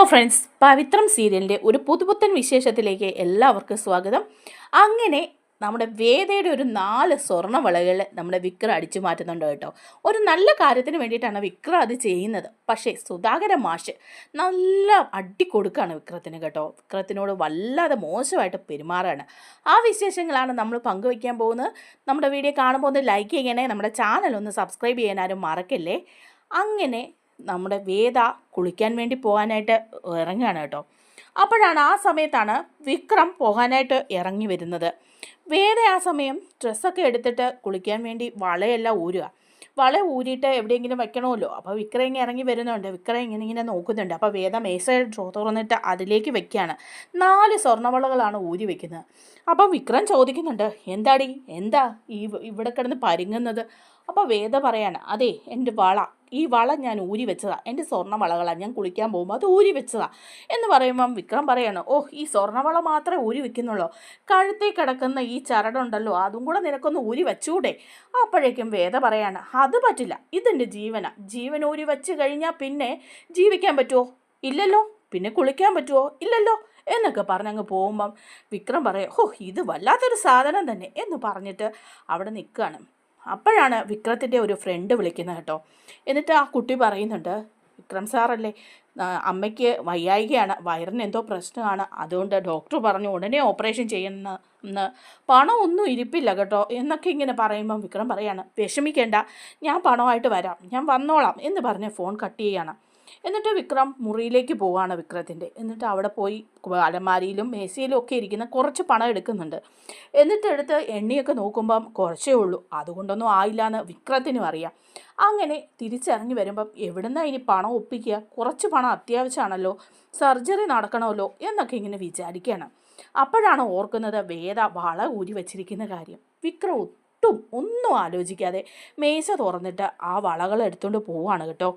Hello friends പവിത്രം സീരിയലിന്റെ ഒരു പുതുപുത്തൻ വിശേഷത്തിലേക്ക് എല്ലാവർക്കും സ്വാഗതം. അങ്ങനെ നമ്മുടെ വേദയുടെ ഒരു നാല് സ്വർണ വളകൾ നമ്മുടെ വിക്ര അടിച്ചു മാറ്റുന്നുണ്ട് കേട്ടോ. ഒരു നല്ല കാര്യത്തിന് വേണ്ടിയിട്ടാണ് വിക്ര അത് ചെയ്യുന്നത്. പക്ഷേ സുധാകര മാഷ് നല്ല അടി കൊടുക്കുകയാണ് വിക്രത്തിന് കേട്ടോ. വിക്രത്തിനോട് വല്ലാതെ മോശമായിട്ട് പെരുമാറുകയാണ്. ആ വിശേഷങ്ങളാണ് നമ്മൾ പങ്കുവയ്ക്കാൻ പോകുന്നത്. നമ്മുടെ വീഡിയോ കാണുമ്പോൾ ഒന്ന് ലൈക്ക് ചെയ്യണേ നമ്മുടെ ചാനൽ ഒന്ന് സബ്സ്ക്രൈബ് ചെയ്യാനാരും മറക്കല്ലേ? അങ്ങനെ നമ്മുടെ വേദ കുളിക്കാൻ വേണ്ടി പോകാനായിട്ട് ഇറങ്ങുകയാണ് കേട്ടോ. അപ്പോഴാണ് ആ സമയത്താണ് വിക്രം പോകാനായിട്ട് ഇറങ്ങി വരുന്നത്. വേദ ആ സമയം ഡ്രസ്സൊക്കെ എടുത്തിട്ട് കുളിക്കാൻ വേണ്ടി വളയെല്ലാം ഊരുക. വള ഊരിയിട്ട് എവിടെയെങ്കിലും വെക്കണമല്ലോ. അപ്പോൾ വിക്രം ഇങ്ങനെ ഇറങ്ങി വരുന്നുണ്ട്. വിക്രം ഇങ്ങനെ ഇങ്ങനെ നോക്കുന്നുണ്ട്. അപ്പോൾ വേദ മേശയുടെ ഡ്രോ തുറന്നിട്ട് അതിലേക്ക് വെക്കുകയാണ്. നാല് സ്വർണവളകളാണ് ഊരി വെക്കുന്നത്. അപ്പോൾ വിക്രം ചോദിക്കുന്നുണ്ട് എന്താടി? എന്താ ഈ ഇവിടെ കിടന്ന് പരുങ്ങുന്നത്? അപ്പോൾ വേദ പറയാണ് അതെ എന്റെ വള ഈ വള ഞാൻ ഊരി വെച്ചതാ. എന്റെ സ്വർണ വളകളാണ് ഞാൻ കുളിക്കാൻ പോകുമ്പോൾ അത് ഊരി വെച്ചതാ. എന്ന് പറയുമ്പം വിക്രം പറയാണ് ഓ ഈ സ്വർണവള മാത്രമേ ഊരി വെക്കുന്നുള്ളൂ. കഴുത്തിൽ കിടക്കുന്ന ഈ ചരടുണ്ടല്ലോ അതും കൂടെ നിനക്കൊന്ന് ഊരി വെച്ചൂടെ? അപ്പോഴേക്കും വേദ പറയാണ് അത് പറ്റില്ല ഇതെന്റെ ജീവന. ജീവൻ ഊരി വെച്ച് കഴിഞ്ഞാൽ പിന്നെ ജീവിക്കാൻ പറ്റുമോ ഇല്ലല്ലോ പിന്നെ കുളിക്കാൻ പറ്റുമോ ഇല്ലല്ലോ എന്നൊക്കെ പറഞ്ഞങ്ങ് പോകുമ്പം വിക്രം പറയാം ഓ ഇത് വല്ലാത്തൊരു സാധനം തന്നെ എന്ന് പറഞ്ഞിട്ട് അവിടെ നിൽക്കുകയാണ്. അപ്പോഴാണ് വിക്രത്തിന്റെ ഒരു ഫ്രണ്ട് വിളിക്കുന്നത് കേട്ടോ. എന്നിട്ട് ആ കുട്ടി പറയുന്നുണ്ട് വിക്രം സാറല്ലേ അമ്മയ്ക്ക് വയ്യായികയാണ് വയറിന് എന്തോ പ്രശ്നമാണ് അതുകൊണ്ട് ഡോക്ടർ പറഞ്ഞു ഉടനെ ഓപ്പറേഷൻ ചെയ്യുന്ന എന്ന്. പണം ഒന്നും ഇരിപ്പില്ല കേട്ടോ എന്നൊക്കെ ഇങ്ങനെ പറയുമ്പം വിക്രം പറയാണ് വിഷമിക്കേണ്ട ഞാൻ പണമായിട്ട് വരാം ഞാൻ വന്നോളാം എന്ന് പറഞ്ഞ് ഫോൺ കട്ട് ചെയ്യാണ് എന്നിട്ട് വിക്രം മുറിയിലേക്ക് പോവുകയാണ് വിക്രത്തിന്റെ. എന്നിട്ട് അവിടെ പോയി അലമാരിയിലും മേശയിലും ഒക്കെ ഇരിക്കുന്ന കുറച്ച് പണം എടുക്കുന്നുണ്ട്. എന്നിട്ട് എടുത്ത് എണ്ണിയൊക്കെ നോക്കുമ്പം കുറച്ചേ ഉള്ളൂ. അതുകൊണ്ടൊന്നും ആയില്ല എന്ന് വിക്രത്തിനും അറിയാം. അങ്ങനെ തിരിച്ചിറങ്ങി വരുമ്പം എവിടുന്നാ ഇനി പണം ഒപ്പിക്കുക? കുറച്ച് പണം അത്യാവശ്യമാണല്ലോ. സർജറി നടക്കണമല്ലോ എന്നൊക്കെ ഇങ്ങനെ വിചാരിക്കുകയാണ്. അപ്പോഴാണ് ഓർക്കുന്നത് വേദ വള ഊരി വച്ചിരിക്കുന്ന കാര്യം. വിക്രം ഒട്ടും ഒന്നും ആലോചിക്കാതെ മേശ തുറന്നിട്ട് ആ വളകൾ എടുത്തുകൊണ്ട് പോവാണ് കേട്ടോ.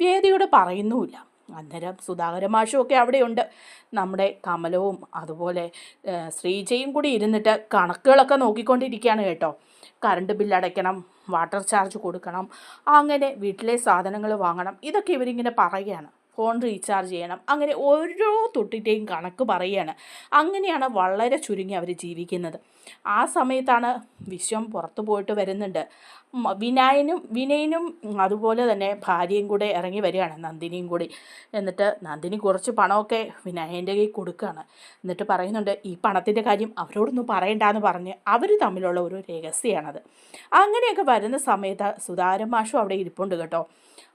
വേദിയോട് പറയുന്നുമില്ല. അന്നേരം സുധാകര മാഷും ഒക്കെ അവിടെയുണ്ട്. നമ്മുടെ കമലവും അതുപോലെ ശ്രീജയും കൂടി ഇരുന്നിട്ട് കണക്കുകളൊക്കെ നോക്കിക്കൊണ്ടിരിക്കുകയാണ് കേട്ടോ. കറണ്ട് ബില്ല് അടയ്ക്കണം വാട്ടർ ചാർജ് കൊടുക്കണം അങ്ങനെ വീട്ടിലെ സാധനങ്ങൾ വാങ്ങണം ഇതൊക്കെ ഇവരിങ്ങനെ പറയുകയാണ്. ഫോൺ റീചാർജ് ചെയ്യണം അങ്ങനെ ഓരോ തൊട്ടിന്റെയും കണക്ക് പറയുകയാണ്. അങ്ങനെയാണ് വളരെ ചുരുങ്ങി അവർ ജീവിക്കുന്നത്. ആ സമയത്താണ് വിശ്വം പുറത്തു പോയിട്ട് വരുന്നുണ്ട്. വിനായനും വിനയനും അതുപോലെ തന്നെ ഭാര്യയും കൂടെ ഇറങ്ങി വരികയാണ് നന്ദിനിയും കൂടി. എന്നിട്ട് നന്ദിനി കുറച്ച് പണമൊക്കെ വിനായന്റെ കയ്യിൽ കൊടുക്കുകയാണ്. എന്നിട്ട് പറയുന്നുണ്ട് ഈ പണത്തിന്റെ കാര്യം അവരോടൊന്നും പറയണ്ടെന്ന് പറഞ്ഞ് അവർ തമ്മിലുള്ള ഒരു രഹസ്യമാണത് അങ്ങനെയൊക്കെ വരുന്ന സമയത്ത് സുധാരൻ മാഷും അവിടെ ഇരിപ്പുണ്ട് കേട്ടോ.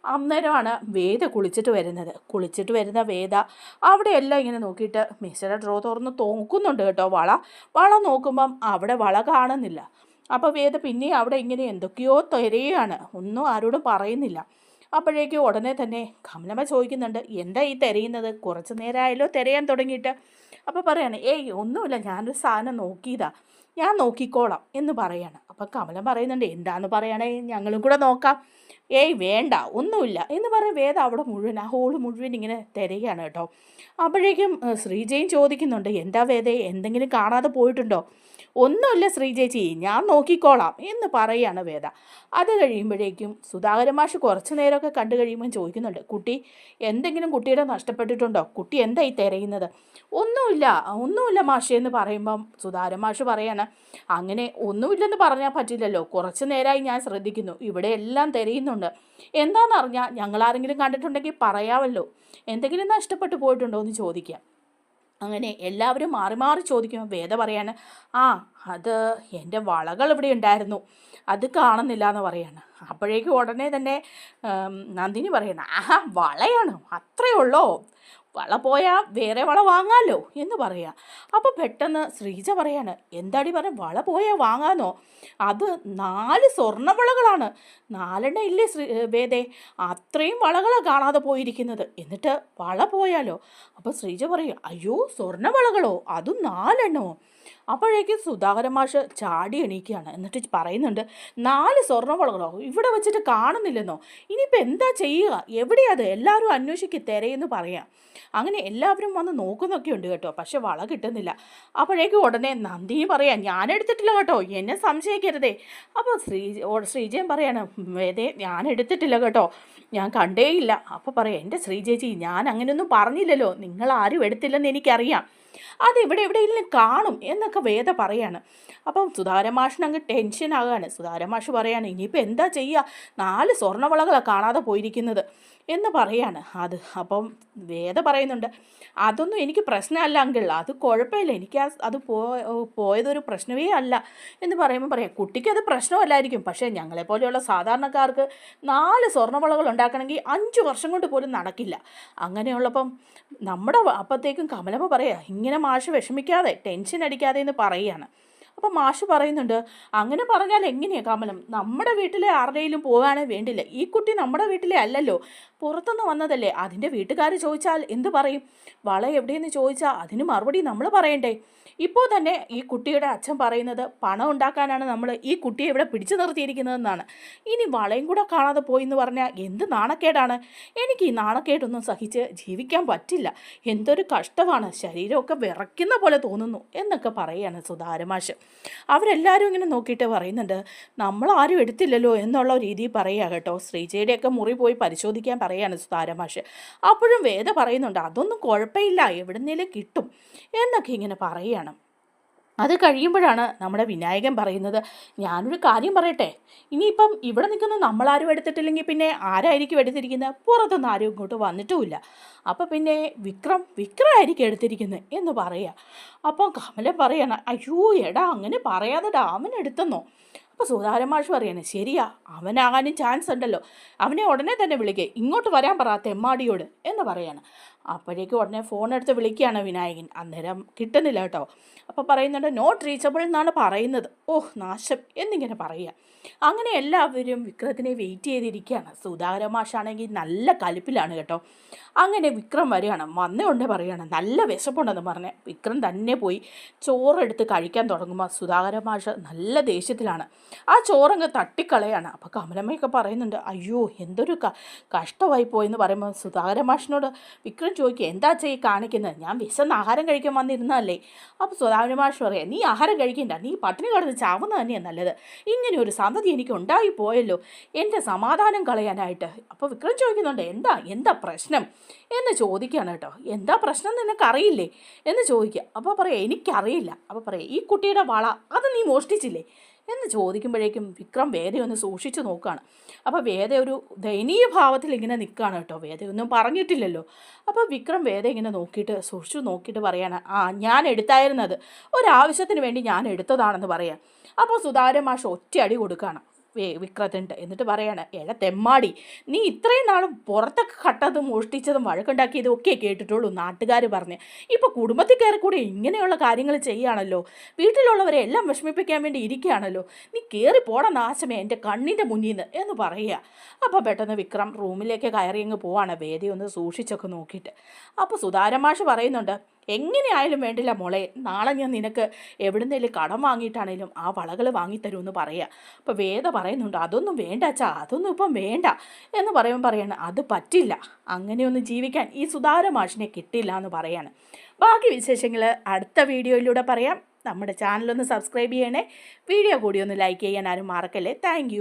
അന്നേരമാണ് വേദ കുളിച്ചിട്ട് വരുന്നത്. കുളിച്ചിട്ട് വരുന്ന വേദ അവിടെയെല്ലാം ഇങ്ങനെ നോക്കിയിട്ട് മിശ്ര ഡ്രോ തുറന്ന് തോക്കുന്നുണ്ട് കേട്ടോ വള. വള നോക്കുമ്പം അവിടെ വള കാണുന്നില്ല. അപ്പോൾ വേദ പിന്നെ അവിടെ ഇങ്ങനെ എന്തൊക്കെയോ തിരയാണ്. ഒന്നും ആരോടും പറയുന്നില്ല. അപ്പോഴേക്കും ഉടനെ തന്നെ കമലമ്മ ചോദിക്കുന്നുണ്ട് എന്താ ഈ തിരയുന്നത്? കുറച്ച് നേരമായല്ലോ തിരയാൻ തുടങ്ങിയിട്ട്. അപ്പോൾ പറയാണ് ഏയ് ഒന്നുമില്ല. ഞാനൊരു സാധനം നോക്കിയതാ. ഞാൻ നോക്കിക്കോളാം എന്ന് പറയാണ്. അപ്പം കമലം പറയുന്നുണ്ട് എന്താന്ന് പറയണേ? ഞങ്ങളും കൂടെ നോക്കാം. ഏയ് വേണ്ട ഒന്നുമില്ല. എന്ന് പറഞ്ഞ് വേദ അവിടെ മുഴുവൻ ആ ഹോൾ മുഴുവൻ ഇങ്ങനെ തിരയാണ് കേട്ടോ. അപ്പോഴേക്കും ശ്രീജയും ചോദിക്കുന്നുണ്ട് എന്താ വേദ എന്തെങ്കിലും കാണാതെ പോയിട്ടുണ്ടോ? ഒന്നുമില്ല ശ്രീജേച്ചി ഞാൻ നോക്കിക്കോളാം എന്ന് പറയുകയാണ് വേദ. അത് കഴിയുമ്പോഴേക്കും സുധാകര മാഷ് കുറച്ച് നേരമൊക്കെ കണ്ടു കഴിയുമ്പോൾ ചോദിക്കുന്നുണ്ട് കുട്ടി എന്തെങ്കിലും കുട്ടിയുടെ നഷ്ടപ്പെട്ടിട്ടുണ്ടോ? കുട്ടി എന്തായി തിരയുന്നത്? ഒന്നുമില്ല ഒന്നുമില്ല മാഷേ എന്ന് പറയുമ്പം സുധാകരൻ മാഷ് പറയാണ് അങ്ങനെ ഒന്നുമില്ലെന്ന് പറഞ്ഞാൽ പറ്റില്ലല്ലോ. കുറച്ച് നേരമായി ഞാൻ ശ്രദ്ധിക്കുന്നു. ഇവിടെ എല്ലാം തിരയുന്നുണ്ട്. എന്താണെന്നറിഞ്ഞാൽ ഞങ്ങളാരെങ്കിലും കണ്ടിട്ടുണ്ടെങ്കിൽ പറയാമല്ലോ. എന്തെങ്കിലും നഷ്ടപ്പെട്ടു പോയിട്ടുണ്ടോ എന്ന് ചോദിക്കാം. അങ്ങനെ എല്ലാവരും മാറി മാറി ചോദിക്കും. വേദ പറയാണ് ആ അത് എന്റെ വളകൾ ഇവിടെ ഉണ്ടായിരുന്നു. അത് കാണുന്നില്ല എന്ന് പറയാണ്. അപ്പോഴേക്കും ഉടനെ തന്നെ നന്ദിനി പറയണം ആഹാ വളയാണ്. അത്രയേ ഉള്ളോ? വള പോയാൽ വേറെ വള വാങ്ങാമല്ലോ എന്ന് പറയുക അപ്പോൾ പെട്ടെന്ന് ശ്രീജ പറയാണ് എന്താടി പറഞ്ഞ വള പോയാൽ വാങ്ങാനോ അത് നാല് സ്വർണ വളകളാണ് നാലെണ്ണ ഇല്ലേ ശ്രീ വേദേ? അത്രയും വളകളാണ് കാണാതെ പോയിരിക്കുന്നത്. എന്നിട്ട് വള പോയാലോ? അപ്പോൾ ശ്രീജ പറയും അയ്യോ സ്വർണ വളകളോ അതും നാലെണ്ണമോ? അപ്പോഴേക്കും സുധാകരൻ മാഷ് ചാടി എണീക്കുകയാണ്. എന്നിട്ട് പറയുന്നുണ്ട് നാല് സ്വർണവളകളോ ഇവിടെ വെച്ചിട്ട് കാണുന്നില്ലെന്നോ? ഇനിയിപ്പോൾ എന്താ ചെയ്യുക? എവിടെയത്? എല്ലാവരും അന്വേഷിക്ക് തിരയെന്ന് പറയാം. അങ്ങനെ എല്ലാവരും വന്ന് നോക്കുന്നൊക്കെ ഉണ്ട് കേട്ടോ പക്ഷെ വള കിട്ടുന്നില്ല. അപ്പോഴേക്കും ഉടനെ നന്ദിനി പറയാം ഞാൻ എടുത്തിട്ടില്ല കേട്ടോ എന്നെ സംശയിക്കരുതേ. അപ്പോൾ ശ്രീ ശ്രീജയൻ പറയാണ് വേദേ ഞാൻ എടുത്തിട്ടില്ല കേട്ടോ ഞാൻ കണ്ടേയില്ല. അപ്പോൾ പറയാം എന്റെ ശ്രീജേജി ഞാൻ അങ്ങനെയൊന്നും പറഞ്ഞില്ലല്ലോ നിങ്ങൾ ആരും എടുത്തില്ലെന്ന് എനിക്കറിയാം. അത് ഇവിടെ എവിടെയെങ്കിലും കാണും എന്നൊക്കെ വേദ പറയാണ്. അപ്പം സുധാരമാഷിന് അങ്ങ് ടെൻഷൻ ആകുകയാണ് സുധാരമാഷ് പറയാണ് ഇനിയിപ്പോൾ എന്താ ചെയ്യുക നാല് സ്വർണവളകളാണ് കാണാതെ പോയിരിക്കുന്നത്. എന്ന് പറയാണ്. അത് അപ്പം വേദ പറയുന്നുണ്ട് അതൊന്നും എനിക്ക് പ്രശ്നമല്ല അങ്കിൾ. അത് കുഴപ്പമില്ല. എനിക്ക് അത് പോ പോയതൊരു പ്രശ്നമേ അല്ല. എന്ന് പറയുമ്പോൾ പറയാം കുട്ടിക്ക് അത് പ്രശ്നമല്ലായിരിക്കും. പക്ഷേ ഞങ്ങളെപ്പോലെയുള്ള സാധാരണക്കാർക്ക് നാല് സ്വർണവളകൾ ഉണ്ടാക്കണമെങ്കിൽ അഞ്ച് വർഷം കൊണ്ട് പോലും നടക്കില്ല. അങ്ങനെയുള്ളപ്പം നമ്മുടെ അപ്പത്തേക്കും കമലമ്മ പറയാ ഇങ്ങനെ മാഷ് വിഷമിക്കാതെ ടെൻഷൻ അടിക്കാതെ എന്ന് പറയുകയാണ്. അപ്പം മാഷ് പറയുന്നുണ്ട് അങ്ങനെ പറഞ്ഞാൽ എങ്ങനെയാണ് കമലം? നമ്മുടെ വീട്ടിലെ ആരുടെയിലും പോകാനേ വേണ്ടില്ല. ഈ കുട്ടി നമ്മുടെ വീട്ടിലെ അല്ലല്ലോ. പുറത്തുനിന്ന് വന്നതല്ലേ. അതിന്റെ വീട്ടുകാർ ചോദിച്ചാൽ എന്ത് പറയും? വള എവിടെയെന്ന് ചോദിച്ചാൽ അതിന് മറുപടി നമ്മൾ പറയണ്ടേ. ഇപ്പോൾ തന്നെ ഈ കുട്ടിയുടെ അച്ഛൻ പറയുന്നത് പണം ഉണ്ടാക്കാനാണ് നമ്മൾ ഈ കുട്ടിയെ ഇവിടെ പിടിച്ചു നിർത്തിയിരിക്കുന്നതെന്നാണ്. ഇനി വളയും കൂടെ കാണാതെ പോയി എന്ന് പറഞ്ഞാൽ എന്ത് നാണക്കേടാണ്? എനിക്ക് ഈ നാണക്കേടൊന്നും സഹിച്ച് ജീവിക്കാൻ പറ്റില്ല. എന്തൊരു കഷ്ടമാണ്. ശരീരമൊക്കെ വിറയ്ക്കുന്ന പോലെ തോന്നുന്നു എന്നൊക്കെ പറയുകയാണ് സുധാരമാഷ് അവരെല്ലാവരും ഇങ്ങനെ നോക്കിയിട്ട് പറയുന്നുണ്ട് നമ്മൾ ആരും എടുത്തില്ലല്ലോ എന്നുള്ള രീതിയിൽ പറയുക കേട്ടോ. ശ്രീജയുടെയൊക്കെ മുറി പോയി പരിശോധിക്കാൻ പറയാണ് സുതാരമാഷ് അപ്പോഴും വേദ പറയുന്നുണ്ട് അതൊന്നും കുഴപ്പമില്ല എവിടുന്നേലും കിട്ടും എന്നൊക്കെ ഇങ്ങനെ പറയുകയാണ്. അത് കഴിയുമ്പോഴാണ് നമ്മുടെ വിനായകൻ പറയുന്നത് ഞാനൊരു കാര്യം പറയട്ടെ ഇനിയിപ്പം ഇവിടെ നിൽക്കുന്ന നമ്മളാരും എടുത്തിട്ടില്ലെങ്കിൽ പിന്നെ ആരായിരിക്കും എടുത്തിരിക്കുന്നത്? പുറത്തുനിന്ന് ആരും ഇങ്ങോട്ട് വന്നിട്ടുമില്ല. അപ്പോൾ പിന്നെ വിക്രം വിക്രമായിരിക്കും എടുത്തിരിക്കുന്നത് എന്ന് പറയുക അപ്പോൾ കമലൻ പറയണം അയ്യോ എടാ അങ്ങനെ പറയാതെ അവൻ എടുത്തെന്നോ? അപ്പോൾ സുധാരൻ മാഷ് പറയണേ ശരിയാ അവനാകാനും ചാൻസ് ഉണ്ടല്ലോ. അവനെ ഉടനെ തന്നെ വിളിക്കുക ഇങ്ങോട്ട് വരാൻ പറ തെമ്മാടിയോട് എന്ന് പറയാണ്. അപ്പോഴേക്കും ഉടനെ ഫോൺ എടുത്ത് വിളിക്കുകയാണ് വിനായകൻ. അന്നേരം കിട്ടുന്നില്ല കേട്ടോ. അപ്പോൾ പറയുന്നുണ്ട് നോട്ട് റീച്ചബിൾ എന്നാണ് പറയുന്നത്. ഓഹ് നാശം എന്നിങ്ങനെ പറയുക. അങ്ങനെ എല്ലാവരും വിക്രത്തിനെ വെയിറ്റ് ചെയ്തിരിക്കുകയാണ്. സുധാകര മാഷാണെങ്കിൽ നല്ല കലിപ്പിലാണ് കേട്ടോ. അങ്ങനെ വിക്രം വരികയാണ്. വന്നുകൊണ്ട് പറയുകയാണ് നല്ല വിശപ്പുണ്ടെന്ന് പറഞ്ഞ്. വിക്രം തന്നെ പോയി ചോറെടുത്ത് കഴിക്കാൻ തുടങ്ങുമ്പോൾ സുധാകര മാഷ നല്ല ദേഷ്യത്തിലാണ്. ആ ചോറങ്ങ് തട്ടിക്കളയാണ്. അപ്പോൾ കമലമ്മയൊക്കെ പറയുന്നുണ്ട് അയ്യോ എന്തൊരു കഷ്ടമായി പോയെന്ന് പറയുമ്പോൾ സുധാകര മാഷിനോട് വിക്രം ചോദിക്കുക എന്താ ചെയ്യി കാണിക്കുന്നത് ഞാൻ വിശന്ന് ആഹാരം കഴിക്കാൻ വന്നിരുന്നതല്ലേ? അപ്പോൾ സുധാകരമാഷ് പറയാം നീ ആഹാരം കഴിക്കണ്ട നീ പട്ടിണി കിടന്ന് ചാവുന്നത് തന്നെയാണ് നല്ലത്. ഇങ്ങനെ ഒരു സന്തതി എനിക്ക് ഉണ്ടായി പോയല്ലോ. എന്റെ സമാധാനം കളയാനായിട്ട്. അപ്പോൾ വിക്രം ചോദിക്കുന്നുണ്ട് എന്താ എന്താ പ്രശ്നം? എന്ന് ചോദിക്കുകയാണ് കേട്ടോ എന്താ പ്രശ്നം നിനക്കറിയില്ലേ? എന്ന് ചോദിക്കുക. അപ്പോൾ പറയാം എനിക്കറിയില്ല. അപ്പോൾ പറയാം ഈ കുട്ടിയുടെ വള അത് നീ മോഷ്ടിച്ചില്ലേ? എന്ന് ചോദിക്കുമ്പോഴേക്കും വിക്രം വേദയൊന്ന് സൂക്ഷിച്ചു നോക്കുകയാണ് അപ്പോൾ വേദ ഒരു ദയനീയ ഭാവത്തിൽ ഇങ്ങനെ നിൽക്കുകയാണ് കേട്ടോ. വേദയൊന്നും പറഞ്ഞിട്ടില്ലല്ലോ. അപ്പോൾ വിക്രം വേദ ഇങ്ങനെ നോക്കിയിട്ട് സൂക്ഷിച്ചു നോക്കിയിട്ട് പറയാണ് ആ ഞാൻ എടുത്തായിരുന്നത്. ഒരാവശ്യത്തിന് വേണ്ടി ഞാൻ എടുത്തതാണെന്ന് പറയാം. അപ്പോൾ സുതാര്യമാഷ മാഷ് ഒറ്റയടി കൊടുക്കുകയാണ് വിക്രത്തുണ്ട് എന്നിട്ട് പറയാണ് എഴ തെമ്മാടി നീ ഇത്രയും നാളും പുറത്തൊക്കെ കട്ടതും മോഷ്ടിച്ചതും വഴക്കുണ്ടാക്കിയതും ഒക്കെ കേട്ടിട്ടുള്ളൂ നാട്ടുകാർ പറഞ്ഞ്. ഇപ്പോൾ കുടുംബത്തിൽ കയറി കൂടി ഇങ്ങനെയുള്ള കാര്യങ്ങൾ ചെയ്യുകയാണല്ലോ വീട്ടിലുള്ളവരെ എല്ലാം വിഷമിപ്പിക്കാൻ വേണ്ടി ഇരിക്കുകയാണല്ലോ. നീ കയറി പോണ നാശമേ എന്റെ കണ്ണിന്റെ മുന്നിൽ നിന്ന് എന്ന് പറയുക. അപ്പോൾ പെട്ടെന്ന് വിക്രം റൂമിലേക്ക് കയറി അങ്ങ് പോവാണ് വേദി ഒന്ന് സൂക്ഷിച്ചൊക്കെ നോക്കിയിട്ട്. അപ്പോൾ സുതാരമാഷ് പറയുന്നുണ്ട് എങ്ങനെയായാലും വേണ്ടില്ല മോളെ. നാളെ ഞാൻ നിനക്ക് എവിടുന്നേലും കടം വാങ്ങിയിട്ടാണേലും ആ വളകൾ വാങ്ങിത്തരുമെന്ന് പറയാം. അപ്പോൾ വേദ പറയുന്നുണ്ട് അതൊന്നും വേണ്ട അച്ഛാ അതൊന്നും ഇപ്പം വേണ്ട. എന്ന് പറയുമ്പോൾ പറയാണ് അത് പറ്റില്ല. അങ്ങനെയൊന്നും ജീവിക്കാൻ ഈ സുതാര മാഷിനെ കിട്ടില്ല എന്ന് പറയാണ്. ബാക്കി വിശേഷങ്ങൾ അടുത്ത വീഡിയോയിലൂടെ പറയാം. നമ്മുടെ ചാനലൊന്ന് സബ്സ്ക്രൈബ് ചെയ്യണേ. വീഡിയോ കൂടി ഒന്ന് ലൈക്ക് ചെയ്യാൻ ആരും മറക്കല്ലേ. താങ്ക്